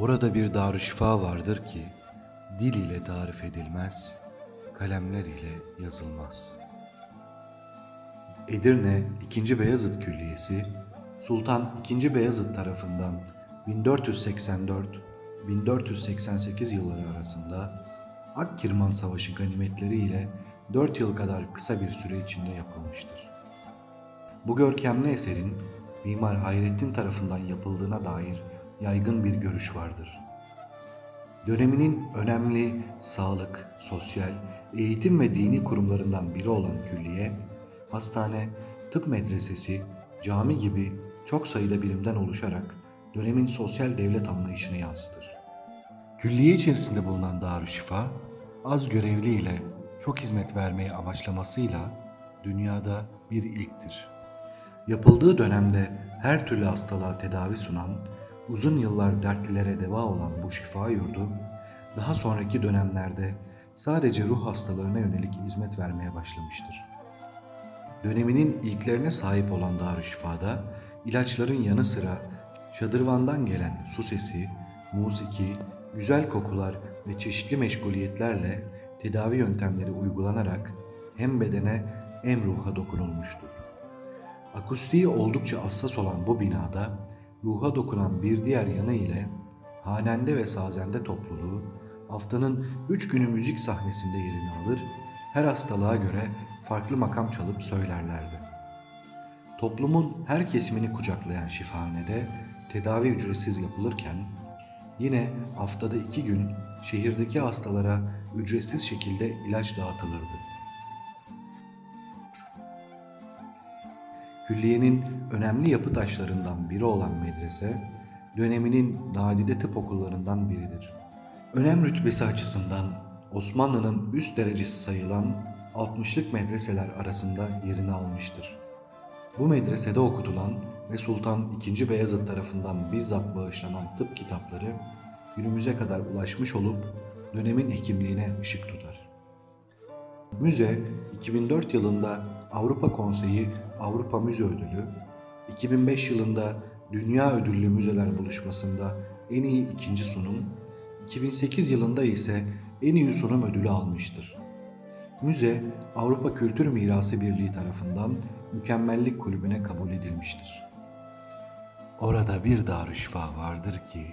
Orada bir darüşşifa vardır ki dil ile tarif edilmez, kalemler ile yazılmaz. Edirne 2. Beyazıt Külliyesi Sultan II. Beyazıt tarafından 1484-1488 yılları arasında Akkirman Savaşı ganimetleri ile 4 yıl kadar kısa bir süre içinde yapılmıştır. Bu görkemli eserin Mimar Hayrettin tarafından yapıldığına dair yaygın bir görüş vardır. Döneminin önemli sağlık, sosyal, eğitim ve dini kurumlarından biri olan külliye, hastane, tıp medresesi, cami gibi çok sayıda birimden oluşarak dönemin sosyal devlet anlayışını yansıtır. Külliye içerisinde bulunan Darüşşifa, az görevli ile çok hizmet vermeyi amaçlamasıyla dünyada bir ilktir. Yapıldığı dönemde her türlü hastalığa tedavi sunan, uzun yıllar dertlilere deva olan bu şifa yurdu, daha sonraki dönemlerde sadece ruh hastalarına yönelik hizmet vermeye başlamıştır. Döneminin ilklerine sahip olan Darüşşifa'da ilaçların yanı sıra şadırvandan gelen su sesi, musiki, güzel kokular ve çeşitli meşguliyetlerle tedavi yöntemleri uygulanarak hem bedene hem ruha dokunulmuştur. Akustiği oldukça hassas olan bu binada ruha dokunan bir diğer yanı ile hanende ve sazende topluluğu haftanın üç günü müzik sahnesinde yerini alır, her hastalığa göre farklı makam çalıp söylerlerdi. Toplumun her kesimini kucaklayan şifahanede tedavi ücretsiz yapılırken yine haftada iki gün şehirdeki hastalara ücretsiz şekilde ilaç dağıtılırdı. Külliyenin önemli yapı taşlarından biri olan medrese, döneminin nadide tıp okullarından biridir. Önem rütbesi açısından Osmanlı'nın üst derecesi sayılan 60'lık medreseler arasında yerini almıştır. Bu medresede okutulan ve Sultan II. Beyazıt tarafından bizzat bağışlanan tıp kitapları günümüze kadar ulaşmış olup dönemin hekimliğine ışık tutar. Müze 2004 yılında Avrupa Konseyi Avrupa Müze Ödülü, 2005 yılında Dünya Ödüllü Müzeler Buluşması'nda en iyi ikinci sunum, 2008 yılında ise en iyi sunum ödülü almıştır. Müze Avrupa Kültür Mirası Birliği tarafından Mükemmellik Kulübü'ne kabul edilmiştir. Orada bir darüşşifa vardır ki